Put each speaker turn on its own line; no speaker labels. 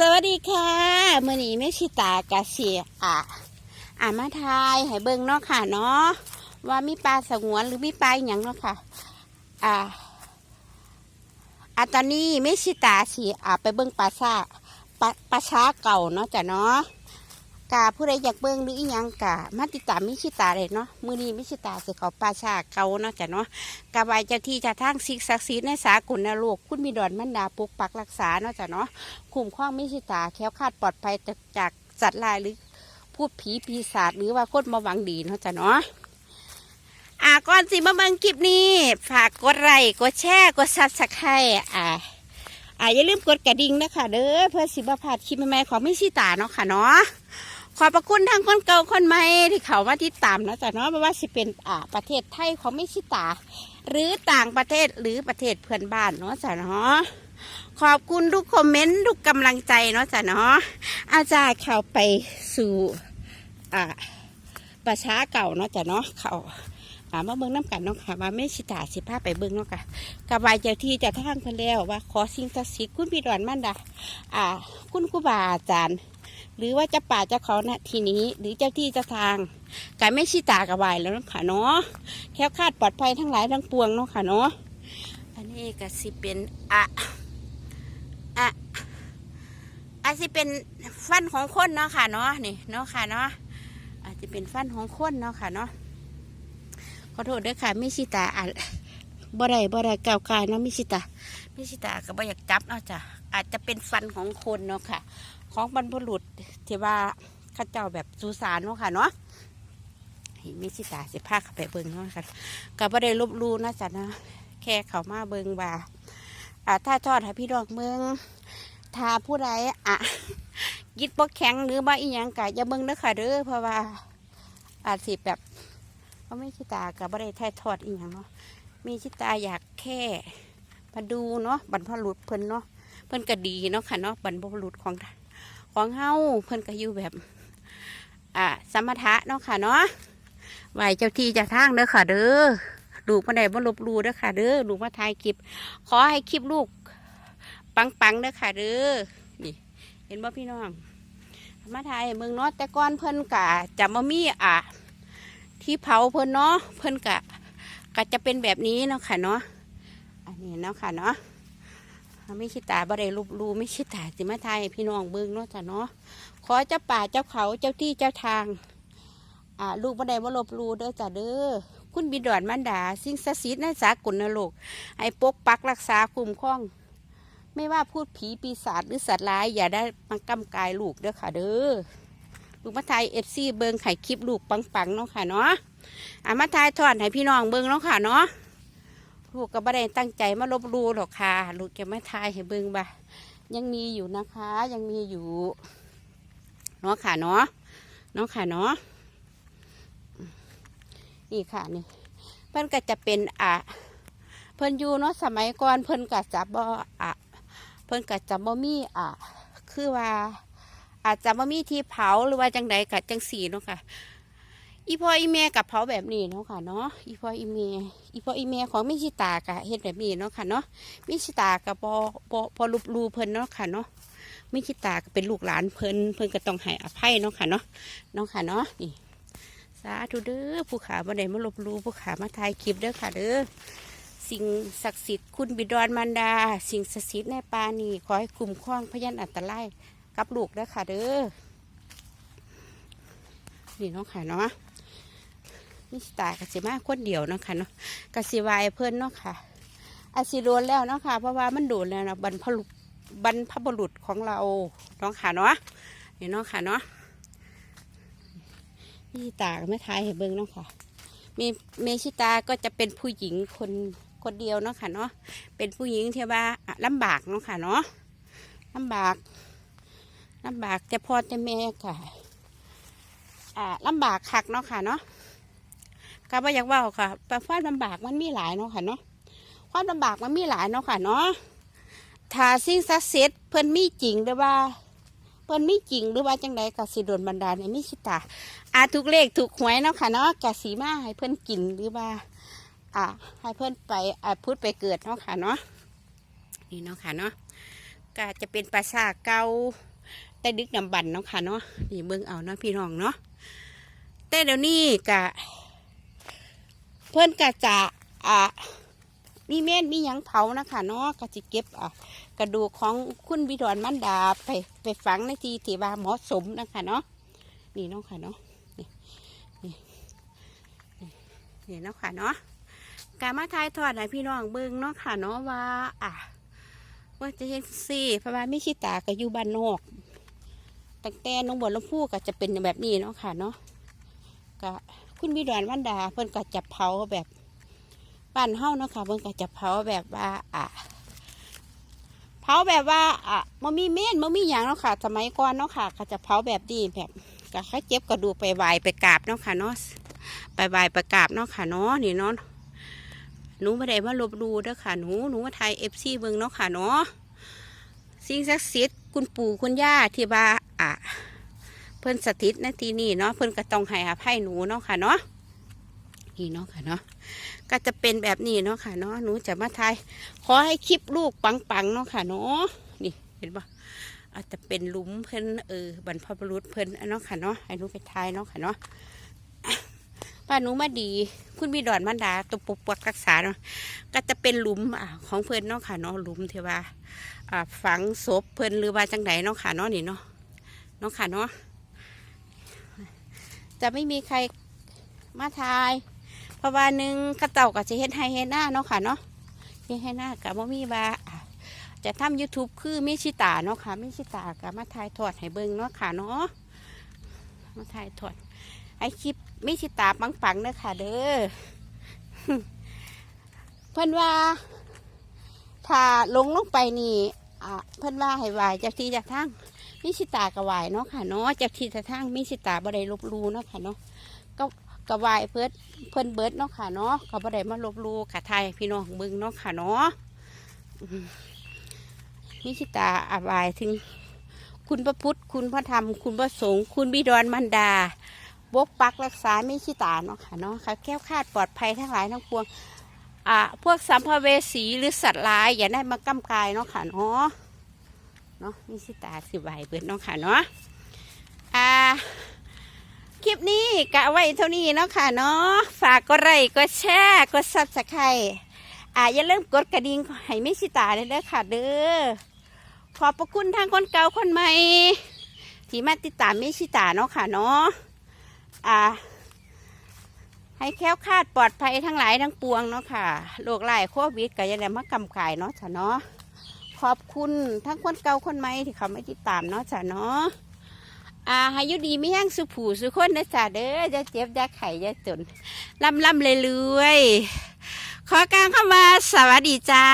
สวัสดีค่ะมื่อนี้แม่ชิตากาเสียอะอ่ามาทายให้เบิ่งเนาะค่ะเนาะว่ามีปลาสงวนหรือมีปลาอย่างเนาะค่ะ อ่าอะตอนนี้แม่ชิตาสิอะไปเบิ่งปลาซ่าปลาปลาช้าเก่าเนาะจ้ะเนาะ กาผู้ใดอยากเบิ่งหรืออีหยังกะมาติดตามม่ชิตาเลยเนาะมือนี้ม่ชิตาสิเขาปลาชาเกาเนาะจ้ะเนาะกบายเจ้าที่จะทางสิ่งศักดิ์สิทธิ์ในสากลนโลกคุณมีดอนมันดาปกปักรักษาเนาะจ้ะเนาะคุ้มครองมิชิตาแค้วคาดปลอดภัยจากสัตว์ลายหรือพูดผีปีศาจหรือว่าคนมาหวังดีเนาะจ้ะเนาะอ่าก่อนสิมาเบิ่งคลิปนี้ ฝากกดไลค์กดแชร์กดซับสไครต์อ่าอ่าอย่าลืมกดกระดิ่งนะคะเด้อเพื่อสิบพลาดคลิปใหม่ๆของมิชิตาเนาะค่ะเนาะ ขอบพระคุณทั้งคนเก่าคนใหม่ที่เขามาติดตามนะจ๊ะเนาะไม่ว่าสิเป็นอ่าประเทศไทยของมิชิตา หรือต่างประเทศหรือประเทศเพื่อนบ้านเนาะจ๊ะเนาะขอบคุณทุกคอมเมนต์ทุกกำลังใจเนาะจ๊ะเนาะอาจารย์เข้าไปสู่อ่าประชาเก่าเนาะจ๊ะเนาะเขาอ่ามาเบิ่งน้ำกันเนาะค่ะว่าไม่ชิตาสิพาไปเบิ่งเนาะค่ะกบายเจ้าที่จะทางเพิ่นแล้วว่าขอสิ่งศักดิ์สิทธิ์คุณพี่ดอนมันดาอ่า คุณครูบาอาจารย์ หรือว่าจะป่าจะเขาณทีนี้ หรือเจ้าที่เจ้าทางการไม่ชิตากระวายแล้วนะค่ะเนาะแคล้วคาดปลอดภัยทั้งหลายทั้งปวงเนาะค่ะเนาะอันนี้ก็สิเป็นอะอะอาจสิเป็นฟันของคนเนาะค่ะเนาะนี่เนาะค่ะเนาะอาจจะเป็นฟันของคนเนาะค่ะเนาะขอโทษด้วยค่ะไม่ชิตาอะบ่ได้บ่ได้ก้าวกายเนาะไม่ชิตาไม่ชิตาก็บ่อยากจับเนาะจ้ะอาจจะเป็นฟันของคนเนาะค่ะ ของบรรพบุรุษที่ว่าข้าเจ้าแบบสุสานเนาะค่ะเนาะมิสิตาสิพาเข้าไปเบิงเนาะค่ะก็บ่ได้ลบลูนะจ๊ะนะแค่เขามาเบิงว่าอ่าถ้าทอดให้พี่ดอกเมืองถ้าผู้ใดอะยิดบ่แข็งหรือว่าอีหยังกะอย่าเบิ่งเด้อค่ะเด้อเพราะว่าอาจสิแบบเพราะไม่ชิตากับบ่ได้ถ่ายทอดอีหยังเนาะมีชิตาอยากแค่มาดูเนาะบรรพบุรุษเพิ่นเนาะเพิ่นก็ดีเนาะค่ะเนาะบรรพบุรุษของ ของเฮาเพิ่นก็อยู่แบบ อ่า สมถะเนาะค่ะเนาะไหวเจ้าที่จะทางเด้อค่ะ เด้อลูกมาได้บ่ลบลูเด้อค่ะ เด้อลูกมาถ่ายคลิป ขอให้คลิปลูก ปังๆเด้อค่ะ เด้อนี่ เห็นบ่พี่น้องมาถ่ายเมืองเนาะแต่ก่อนเพิ่นกะจะมามีอะ ที่เผาเพิ่นเนาะเพิ่นกะก็จะเป็นแบบนี้เนาะค่ะเนาะอันนี้เนาะค่ะเนาะ ไม่ชิตาบ่ได้รูปรูไม่ชิตาสิมาไทยพี่น้องเบิ่งเนาะจ้ะเนาะขอเจ้าป่าเจ้าเขาเจ้าที่เจ้าทาง อ่า ลูกบ่ได้บ่ลบหลูเด้อจ้ะเด้อคุณบิดอนมันดา สิ่งศักดิ์สิทธิ์ในสากลนรกให้ปกปักรักษาคุ้มครอง ไม่ว่าพูดผีปีศาจหรือสัตว์ร้าย อย่าได้มากำกายลูกเด้อค่ะ เด้อลูกมาไทยเอฟซีเบิ่งไข่คลิปลูกปังๆเนาะค่ะเนาะอ่ามาทายทอดให้พี่น้องเบิ่งเนาะค่ะเนาะ ลูกก็ไม่ได้ตั้งใจมาลบลูหรอกค่ะ ลูกจะไม่ทายให้เบิ่งบ่ายังมีอยู่นะคะ ยังมีอยู่เนาะค่ะเนาะเนาะค่ะเนาะนี่ค่ะนี่ เพิ่นก็จะเป็นอะเพิ่นอยู่เนาะสมัยก่อนเพิ่นก็จะบ่อะเพิ่นก็จะบ่มีอะคือว่า อาจจะบ่มีที่เผาหรือว่าจังใดกับจังสีเนาะค่ะ อีพ่ออีแม่กับเผาแบบนี้เนาะค่ะเนาะอีพ่ออีแม่อีพ่ออีแม่ของมิชิตากะเฮ็ดแบบนี้เนาะค่ะเนาะมิชิตากับพอพอพอรูปรูเพิ่นเนาะค่ะเนาะมิชิตาก็เป็นลูกหลานเพิ่นเพิ่นก็ต้องให้อภัยเนาะค่ะเนาะเนาะค่ะเนาะนี่สาธุเด้อผู้ขาบ่ได้มาลบหลูผู้ขามาถ่ายคลิปเด้อค่ะเด้อสิ่งศักดิ์สิทธิ์คุณบิดรมารดา สิ่งศักดิ์สิทธิ์ในปานี่ขอให้คุ้มครองพยันอันตรายกับลูกเด้อค่ะเด้อนี่เนาะค่ะเนาะ นี่สิตายกสิมาคนเดียวเนาะค่ะเนาะกสิวายเพิ่นเนาะค่ะอาสิโดนแล้วเนาะค่ะ เพราะว่ามันโดนแล้วนะบรรพบุรุษบรรพบุรุษของเราเนาะค่ะเนาะนี่เนาะค่ะเนาะนี่สิตากไม่ทายให้เบิ่งเนาะค่ะมีเมชิตาก็จะเป็นผู้หญิงคนคนเดียวเนาะค่ะเนาะเป็นผู้หญิงที่ว่าอะลำบากเนาะค่ะเนาะลำบากลำบากแต่พ่อแต่แม่ค่ะอ่าลำบากคักเนาะค่ะเนาะ ก็บ่อยากเว่าค่ะแต่ความลำบากมันมีหลายเนาะค่ะเนาะความลำบากมันมีหลายเนาะค่ะเนาะถ้าสิ่งศักดิ์สิทธิ์เพิ่นมีจริงหรือว่าเพิ่นมีจริงหรือว่าจังใดกสิโดนบันดาลให้มีชิตาอาถูกเลขถูกหวยเนาะค่ะเนาะกสีมาให้เพิ่นกินหรือว่า อ่า ให้เพิ่นไปอ่าพูดไปเกิดเนาะค่ะเนาะนี่เนาะค่ะเนาะก็จะเป็นปราสาทเก่าแต่ดึกดำบรรเนาะค่ะเนาะนี่เบิ่งเอาเนาะพี่น้องเนาะแต่เดี๋ยวนี้ก็เพื่อนก็จะอ่ามีเม่นมียังเผานะคะเนาะก็จะเก็บอะกระดูกของคุณบิดอนมันดาไปไปฝังในที่ที่ว่าเหมาะสมนะคะเนาะนี่เนาะค่ะเนาะนี่นี่นี่นี่เนาะค่ะเนาะการมาทายทอดให้พี่น้องเบิ่งเนาะค่ะเนาะว่า อะว่าจะเห็นสิเพระว่าไม่ชิตาก็อยู่บ้านนอกตั้งแต่น้องบัวลำพูก็จะเป็นแบบนี้เนาะค่ะเนาะก็ คุณบิดอนวันดา เพิ่นก็จะเผาแบบบ้านเฮาเนาะค่ะเพิ่นก็จะเผาแบบว่าอะเผาแบบว่าอะมันมีเม่นมันมีอย่างเนาะค่ะ สมัยก่อนเนาะค่ะก็จะเผาแบบนี้แบบก็ให้เจ็บกระดูกไปไหวไปกราบเนาะค่ะเนาะไปไหวไปกราบเนาะค่ะเนาะนี่เนาะหนูไม่ได้มาลบดูเด้อค่ะหนูหนูมาไทยเอฟซีเบิงเนาะค่ะเนาะสิ่งศักดิ์สิทธิ์คุณปู่คุณย่าที่ว่าอะ เพิ่นสถิตในที่นี่เนาะเพิ่นก็ต้องให้อภัยหนูเนาะค่ะเนาะนี่เนาะค่ะเนาะก็จะเป็นแบบนี้เนาะค่ะเนาะหนูจะมาทายขอให้คลิปลูกปังๆเนาะค่ะเนาะนี่เห็นปะอาจจะเป็นหลุมเพิ่นเออบรรพบุรุษเพิ่นเนาะค่ะเนาะให้หนูไปทายเนาะค่ะเนาะป้าหนูมาดี คุณมีดอนมันดาตัวปุกปักรักษาเนาะก็จะเป็นหลุมอะของเพิ่นเนาะค่ะเนาะหลุมเทว่าอ่าฝังศพเพิ่นหรือว่าจังไดเนาะค่ะเนาะนี่เนาะเนาะค่ะเนาะ จะไม่มีใครมาทาย เพราะว่าหนึ่งกระเต่าก็จะเฮ็ดให้เฮ็ดหน้าเนาะค่ะเนาะเฮ็ดให้หน้ากับว่มีว่าจะทำ YouTube คือมิชิตาเนาะค่ะมิชิตากับมาทายทอดให้เบิ่งเนาะค่ะเนาะมาทายทอดไอคลิปมิชิตาปังๆเด้อค่ะเด้อเพิ่อนว่า ถ้าลงลงไปนี่เพิ่อนว่าให้ไหวจากที่จากทาง มิชิตากระวายเนาะค่ะเนาะจากที่ทางมิชิตาบ่ได้ลบลูเนาะค่ะเนาะก็กระวายเพิ่นเพิ่นเบิดเนาะค่ะเนาะก็บ่ได้มาลบลูค่ะไทยพี่น้องบิ่งเนาะค่ะเนาะมิชิตาอาวายถึง คุณพระพุทธ คุณพระธรรม คุณพระสงฆ์คุณบิดรมันดาบกปักรักษามิชิตาเนาะค่ะเนาะค่ะแก้วคาดปลอดภัยทั้งหลายทั้งปวงอ่าพวกสัมภเวสีหรือสัตว์ร้ายอย่าได้มากำกายเนาะค่ะเนาะ เนาะมีสิตาสิไหวเบิดเนาะค่ะเนาะอ่าคลิปนี้กะไว้เท่านี้เนาะค่ะเนาะฝากกดไลค์กดแชร์กดซับสไครต์อ่าอย่าลืมกดกระดิ่งให้มิสิตาเลยเด้อค่ะเด้อขอบพระคุณทางคนเก่าคนใหม่ที่มาติดตามมิสิตาเนาะค่ะเนาะอ่าให้แค้วคาดปลอดภัยทั้งหลายทั้งปวงเนาะค่ะ โรคไร้โควิดก็ยังได้มากำกายเนาะค่ะเนาะ ขอบคุณทั้งคนเก่าคนใหม่ที่เขาไม่ติดตามเนาะจ้ะเนาะอ่าให้ยุดีไม่แห้งสุผูสุคนนะจ้ะเด้อจะเจ็บจะไข่จะจนลำลำเลยเลยขอกลางเข้ามาสวัสดีจ้า